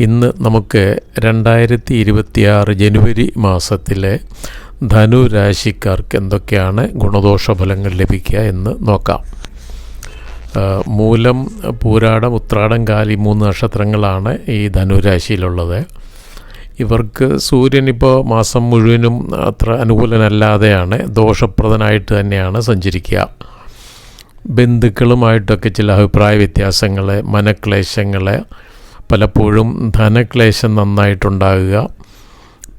ഇന്ന് നമുക്ക് രണ്ടായിരത്തി ഇരുപത്തിയാറ് ജനുവരി മാസത്തിലെ ധനു രാശിക്കാർക്ക് എന്തൊക്കെയാണ് ഗുണദോഷ ഫലങ്ങൾ ലഭിക്കുക എന്ന് നോക്കാം. മൂലം പൂരാടം ഉത്രാടം കാലി മൂന്ന് നക്ഷത്രങ്ങളാണ് ഈ ധനുരാശിയിലുള്ളത്. ഇവർക്ക് സൂര്യൻ ഇപ്പോൾ മാസം മുഴുവനും അത്ര അനുകൂലനല്ലാതെയാണ് ദോഷപ്രദനായിട്ട് തന്നെയാണ് സഞ്ചരിക്കുക. ബന്ധുക്കളുമായിട്ടൊക്കെ ചില അഭിപ്രായ വ്യത്യാസങ്ങൾ മനക്ലേശങ്ങൾ പലപ്പോഴും ധനക്ലേശം നന്നായിട്ടുണ്ടാകുക.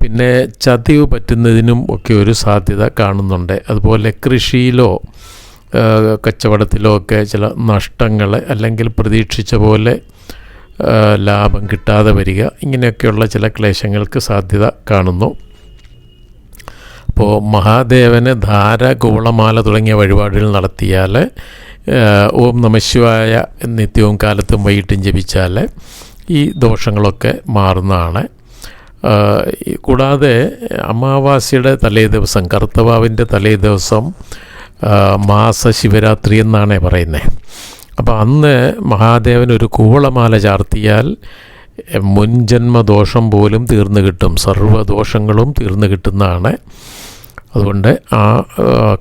പിന്നെ ചതിവ് പറ്റുന്നതിനും ഒക്കെ ഒരു സാധ്യത കാണുന്നുണ്ട്. അതുപോലെ കൃഷിയിലോ കച്ചവടത്തിലോ ഒക്കെ ചില നഷ്ടങ്ങൾ അല്ലെങ്കിൽ പ്രതീക്ഷിച്ച പോലെ ലാഭം കിട്ടാതെ വരിക. ഇങ്ങനെയൊക്കെയുള്ള ചില ക്ലേശങ്ങൾക്ക് സാധ്യത കാണുന്നു. അപ്പോൾ മഹാദേവന് ധാര കൂളമാല തുടങ്ങിയ വഴിപാടുകൾ നടത്തിയാൽ ഓം നമശിവായ നിത്യവും കാലത്തും വൈകിട്ടും ജപിച്ചാൽ ഈ ദോഷങ്ങളൊക്കെ മാറുന്നതാണ്. കൂടാതെ അമാവാസിയുടെ തലേ ദിവസം കറുത്തവാവിന്റെ തലേ ദിവസം മാസ ശിവരാത്രി എന്നാണ് പറയുന്നത് അപ്പോൾ അന്ന് മഹാദേവൻ ഒരു കൂവളമാല ചാർത്തിയാൽ മുൻജന്മ ദോഷം പോലും തീർന്നു കിട്ടും സർവദോഷങ്ങളും തീർന്നു കിട്ടുന്നതാണ്. അതുകൊണ്ട് ആ,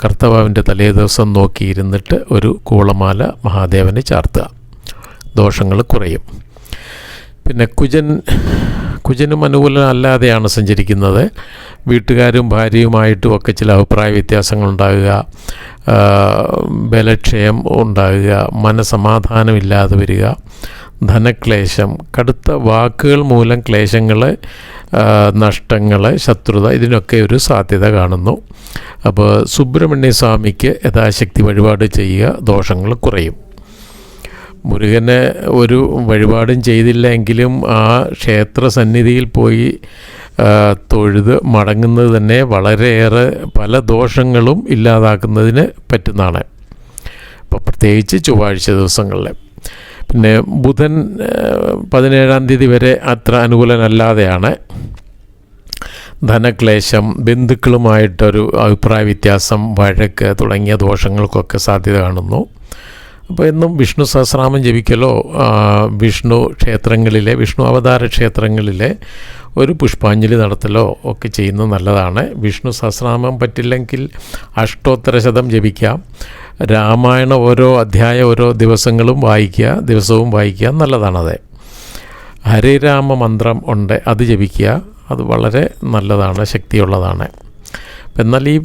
കർത്തവാവിന്റെ തലേ ദിവസം നോക്കിയിരുന്നിട്ട് ഒരു കൂളമാല മഹാദേവന് ചാർത്തുക. ദോഷങ്ങൾ കുറയും. പിന്നെ കുജൻ കുജനും അനുകൂലം അല്ലാതെയാണ് സഞ്ചരിക്കുന്നത്. വീട്ടുകാരും ഭാര്യയുമായിട്ടും ഒക്കെ ചില അഭിപ്രായ വ്യത്യാസങ്ങളുണ്ടാകുക. ഉണ്ടാകുക ബലക്ഷയം ഉണ്ടാകുക. മനസമാധാനമില്ലാതെ വരിക. ധനക്ലേശം. കടുത്ത വാക്കുകൾ മൂലം ക്ലേശങ്ങൾ നഷ്ടങ്ങൾ ശത്രുത ഇതിനൊക്കെ ഒരു സാധ്യത കാണുന്നു. അപ്പോൾ സുബ്രഹ്മണ്യ സ്വാമിക്ക് യഥാശക്തി വഴിപാട് ചെയ്യുക ദോഷങ്ങൾ കുറയും. മുരുകന് ഒരു വഴിപാടും ചെയ്തില്ല എങ്കിലും ആ ക്ഷേത്ര സന്നിധിയിൽ പോയി തൊഴുത് മടങ്ങുന്നത് തന്നെ വളരെയേറെ പല ദോഷങ്ങളും ഇല്ലാതാക്കുന്നതിന് പറ്റുന്നതാണ്. അപ്പോൾ പ്രത്യേകിച്ച് ചൊവ്വാഴ്ച ദിവസങ്ങളിൽ പിന്നെ ബുധൻ പതിനേഴാം തീയതി വരെ അത്ര അനുകൂലനല്ലാതെയാണ്. ധനക്ലേശം ബന്ധുക്കളുമായിട്ടൊരു അഭിപ്രായ വ്യത്യാസം വഴക്ക് തുടങ്ങിയ ദോഷങ്ങൾക്കൊക്കെ സാധ്യത കാണുന്നു. അപ്പോൾ എന്നും വിഷ്ണു സഹസ്രാമം ജപിക്കലോ വിഷ്ണു ക്ഷേത്രങ്ങളിലെ വിഷ്ണു അവതാര ക്ഷേത്രങ്ങളിലെ ഒരു പുഷ്പാഞ്ജലി നടത്തലോ ഒക്കെ ചെയ്യുന്നത് നല്ലതാണ്. വിഷ്ണു സഹസ്രാമം പറ്റില്ലെങ്കിൽ അഷ്ടോത്തര ശതം ജപിക്കാം. രാമായണ ഓരോ അധ്യായ ഓരോ ദിവസങ്ങളും വായിക്കുക ദിവസവും വായിക്കുക നല്ലതാണത് ഹരിരാമ മന്ത്രം ഉണ്ട് അത് ജപിക്കുക. അത് വളരെ നല്ലതാണ് ശക്തിയുള്ളതാണ്. എന്നാൽ ഈ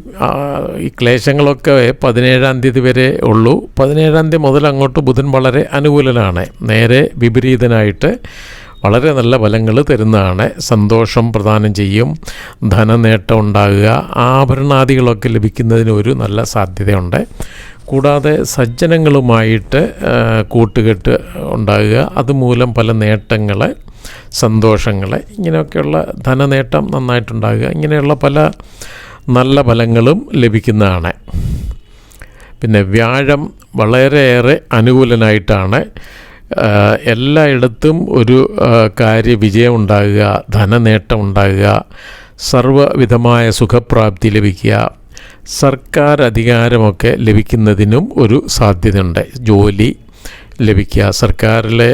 ഈ ക്ലേശങ്ങളൊക്കെ പതിനേഴാം തീയതി വരെ ഉള്ളൂ. പതിനേഴാം തീയതി മുതൽ അങ്ങോട്ട് ബുധൻ വളരെ അനുകൂലനാണ്. നേരെ വിപരീതനായിട്ട് വളരെ നല്ല ഫലങ്ങൾ തരുന്നതാണ്. സന്തോഷം പ്രദാനം ചെയ്യും. ധനനേട്ടം ഉണ്ടാകുക. ആഭരണാദികളൊക്കെ ലഭിക്കുന്നതിന് ഒരു നല്ല സാധ്യതയുണ്ട്. കൂടാതെ സജ്ജനങ്ങളുമായിട്ട് കൂട്ടുകെട്ട് ഉണ്ടാകുക. അതുമൂലം പല നേട്ടങ്ങൾ സന്തോഷങ്ങൾ ഇങ്ങനെയൊക്കെയുള്ള ധനനേട്ടം നന്നായിട്ടുണ്ടാകുക. ഇങ്ങനെയുള്ള പല നല്ല ഫലങ്ങളും ലഭിക്കുന്നതാണ്. പിന്നെ വ്യാഴം വളരെയേറെ അനുകൂലനായിട്ടാണ്. എല്ലായിടത്തും ഒരു കാര്യ ഉണ്ടാകുക ധനനേട്ടം ഉണ്ടാകുക സർവവിധമായ സുഖപ്രാപ്തി ലഭിക്കുക സർക്കാർ അധികാരമൊക്കെ ലഭിക്കുന്നതിനും ഒരു സാധ്യതയുണ്ട്. ജോലി ലഭിക്കുക സർക്കാരിലെ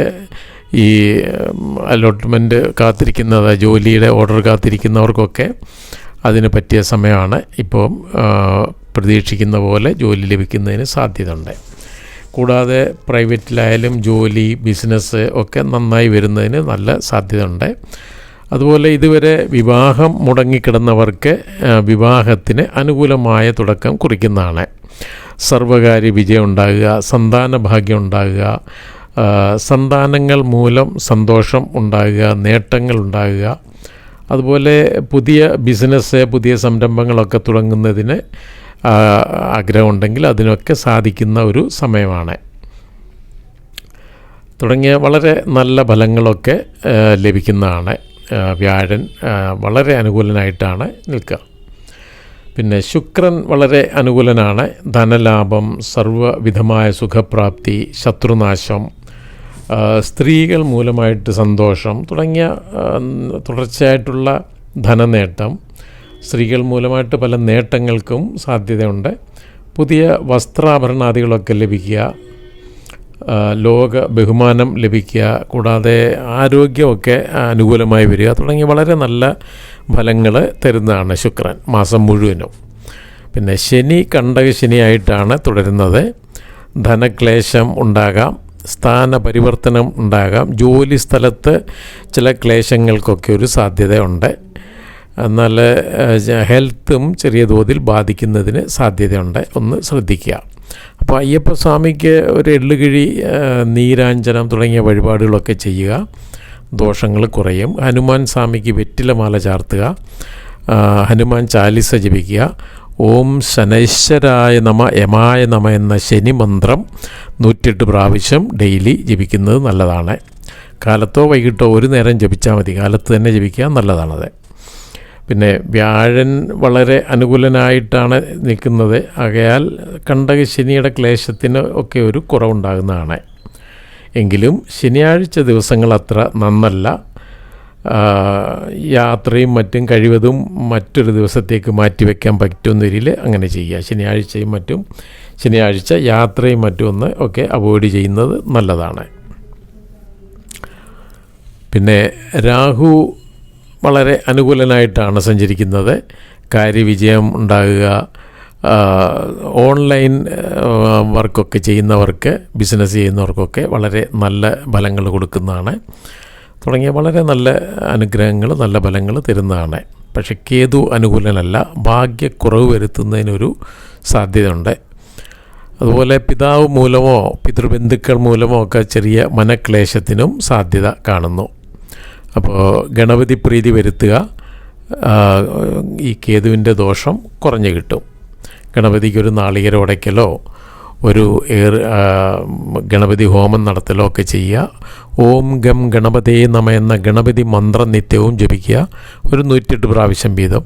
ഈ അലോട്ട്മെന്റ് കാത്തിരിക്കുന്നത് ജോലിയുടെ ഓർഡർ കാത്തിരിക്കുന്നവർക്കൊക്കെ അതിന് പറ്റിയ സമയമാണ് ഇപ്പോൾ പ്രതീക്ഷിക്കുന്ന പോലെ ജോലി ലഭിക്കുന്നതിന് സാധ്യതയുണ്ട്. കൂടാതെ പ്രൈവറ്റിലായാലും ജോലി ബിസിനസ് ഒക്കെ നന്നായി വരുന്നതിന് നല്ല സാധ്യതയുണ്ട്. അതുപോലെ ഇതുവരെ വിവാഹം മുടങ്ങിക്കിടന്നവർക്ക് വിവാഹത്തിന് അനുകൂലമായ തുടക്കം കുറിക്കുന്നതാണ്. സർവകാര്യ വിജയം ഉണ്ടാകുക സന്താന ഭാഗ്യം ഉണ്ടാകുക സന്താനങ്ങൾ മൂലം സന്തോഷം ഉണ്ടാകുക നേട്ടങ്ങൾ ഉണ്ടാകുക അതുപോലെ പുതിയ ബിസിനസ് പുതിയ സംരംഭങ്ങളൊക്കെ തുടങ്ങുന്നതിന് ആഗ്രഹമുണ്ടെങ്കിൽ അതിനൊക്കെ സാധിക്കുന്ന ഒരു സമയമാണ്. തുടങ്ങിയ വളരെ നല്ല ഫലങ്ങളൊക്കെ ലഭിക്കുന്നതാണ്. വ്യാഴൻ വളരെ അനുകൂലനായിട്ടാണ് നിൽക്കുക. പിന്നെ ശുക്രൻ വളരെ അനുകൂലനാണ്. ധനലാഭം സർവവിധമായ സുഖപ്രാപ്തി ശത്രുനാശം സ്ത്രീകൾ മൂലമായിട്ട് സന്തോഷം തുടങ്ങിയ തുടർച്ചയായിട്ടുള്ള ധനനേട്ടം സ്ത്രീകൾ മൂലമായിട്ട് പല നേട്ടങ്ങൾക്കും സാധ്യതയുണ്ട്. പുതിയ വസ്ത്രാഭരണാദികളൊക്കെ ലഭിക്കുക ലോക ബഹുമാനം ലഭിക്കുക കൂടാതെ ആരോഗ്യമൊക്കെ അനുകൂലമായി വരിക തുടങ്ങി വളരെ നല്ല ഫലങ്ങൾ തരുന്നതാണ് ശുക്രൻ മാസം മുഴുവനും. പിന്നെ ശനി കണ്ടക ശനിയായിട്ടാണ് തുടരുന്നത്. ധനക്ലേശം ഉണ്ടാകാം. സ്ഥാന പരിവർത്തനം ഉണ്ടാകാം. ജോലി സ്ഥലത്ത് ചില ക്ലേശങ്ങൾക്കൊക്കെ ഒരു സാധ്യതയുണ്ട്. എന്നാൽ ഹെൽത്തും ചെറിയ തോതിൽ ബാധിക്കുന്നതിന് സാധ്യതയുണ്ട്. ഒന്ന് ശ്രദ്ധിക്കുക. അപ്പോൾ അയ്യപ്പ സ്വാമിക്ക് ഒരു എള്ളുകിഴി നീരാഞ്ജനം തുടങ്ങിയ വഴിപാടുകളൊക്കെ ചെയ്യുക. ദോഷങ്ങൾ കുറയും. ഹനുമാൻ സ്വാമിക്ക് വെറ്റിലമാല ചാർത്തുക. ഹനുമാൻ ചാലിസ ജപിക്കുക. ഓം ശനൈശ്വരായ നമ യമായ നമ എന്ന ശനി മന്ത്രം നൂറ്റെട്ട് പ്രാവശ്യം ഡെയിലി ജപിക്കുന്നത് നല്ലതാണ്. കാലത്തോ വൈകിട്ടോ ഒരു നേരം ജപിച്ചാൽ മതി. കാലത്ത് തന്നെ ജപിക്കുക നല്ലതാണത്. പിന്നെ വ്യാഴൻ വളരെ അനുകൂലനായിട്ടാണ് നിൽക്കുന്നത്. ആകയാൽ കണ്ടക ശനിയുടെ ക്ലേശത്തിന് ഒക്കെ ഒരു കുറവുണ്ടാകുന്നതാണ്. എങ്കിലും ശനിയാഴ്ച ദിവസങ്ങൾ അത്ര നന്നല്ല. യാത്രയും മറ്റും കഴിവതും മറ്റൊരു ദിവസത്തേക്ക് മാറ്റിവെക്കാൻ പറ്റുന്ന രീതിയിൽ അങ്ങനെ ചെയ്യുക. ശനിയാഴ്ചയും മറ്റും ശനിയാഴ്ച യാത്രയും മറ്റും ഒന്ന് ഒക്കെ അവോയ്ഡ് ചെയ്യുന്നത് നല്ലതാണ്. പിന്നെ രാഹു വളരെ അനുകൂലനായിട്ടാണ് സഞ്ചരിക്കുന്നത്. കാര്യവിജയം ഉണ്ടാകുക ഓൺലൈൻ വർക്കൊക്കെ ചെയ്യുന്നവർക്ക് ബിസിനസ് ചെയ്യുന്നവർക്കൊക്കെ വളരെ നല്ല ഫലങ്ങൾ കൊടുക്കുന്നതാണ്. തുടങ്ങിയ വളരെ നല്ല അനുഗ്രഹങ്ങൾ നല്ല ഫലങ്ങൾ തരുന്നതാണ്. പക്ഷെ കേതു അനുകൂലനല്ല ഭാഗ്യക്കുറവ് വരുത്തുന്നതിനൊരു സാധ്യതയുണ്ട്. അതുപോലെ പിതാവ് മൂലമോ പിതൃബന്ധുക്കൾ മൂലമോ ഒക്കെ ചെറിയ മനക്ലേശത്തിനും സാധ്യത കാണുന്നു. അപ്പോൾ ഗണപതി പ്രീതി വരുത്തുക ഈ കേതുവിന്റെ ദോഷം കുറഞ്ഞു കിട്ടും. ഗണപതിക്ക് ഒരു നാളികേരം ഉടയ്ക്കലോ ഒരു ഗണപതി ഹോമം നടത്തലോ ഒക്കെ ചെയ്യുക. ഓം ഗം ഗണപതേ നമ എന്ന ഗണപതി മന്ത്രം നിത്യവും ജപിക്കുക. ഒരു നൂറ്റെട്ട് പ്രാവശ്യം വീതം.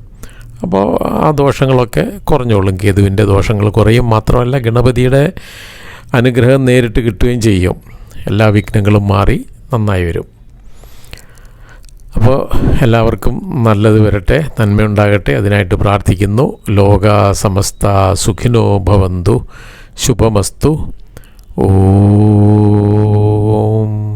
അപ്പോൾ ആ ദോഷങ്ങളൊക്കെ കുറഞ്ഞോളും. കേതുവിന്റെ ദോഷങ്ങൾ കുറയും. മാത്രമല്ല ഗണപതിയുടെ അനുഗ്രഹം നേരിട്ട് കിട്ടുകയും ചെയ്യും. എല്ലാ വിഘ്നങ്ങളും മാറി നന്നായി വരും. അപ്പോൾ എല്ലാവർക്കും നല്ലത് വരട്ടെ. നന്മയുണ്ടാകട്ടെ. അതിനായിട്ട് പ്രാർത്ഥിക്കുന്നു. ലോക സമസ്ത സുഖിനോ ഭവന്തു. ശുഭമസ്തു. ഓം.